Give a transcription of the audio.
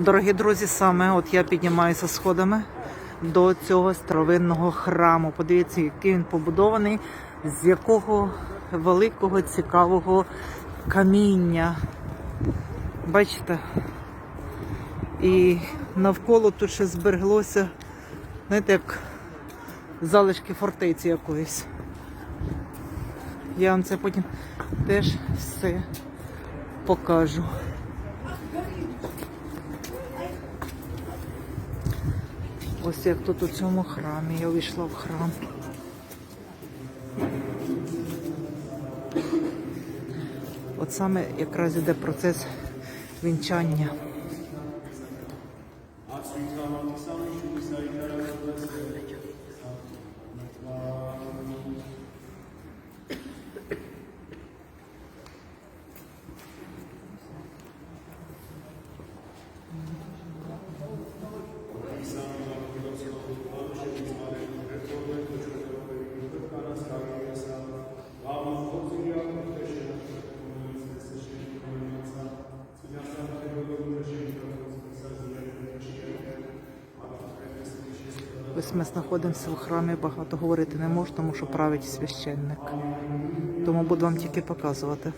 Дорогі друзі, саме от я піднімаюся сходами до цього старовинного храму. Подивіться, який він побудований, з якого великого цікавого каміння. Бачите? І навколо тут ще збереглося, знаєте, як залишки фортеці якоїсь. Я вам це потім теж все покажу. Ось як тут у цьому храмі. Я увійшла в храм. От саме якраз іде процес вінчання. Ось ми знаходимося в храмі, багато говорити не можу, тому що править священник. Тому буду вам тільки показувати.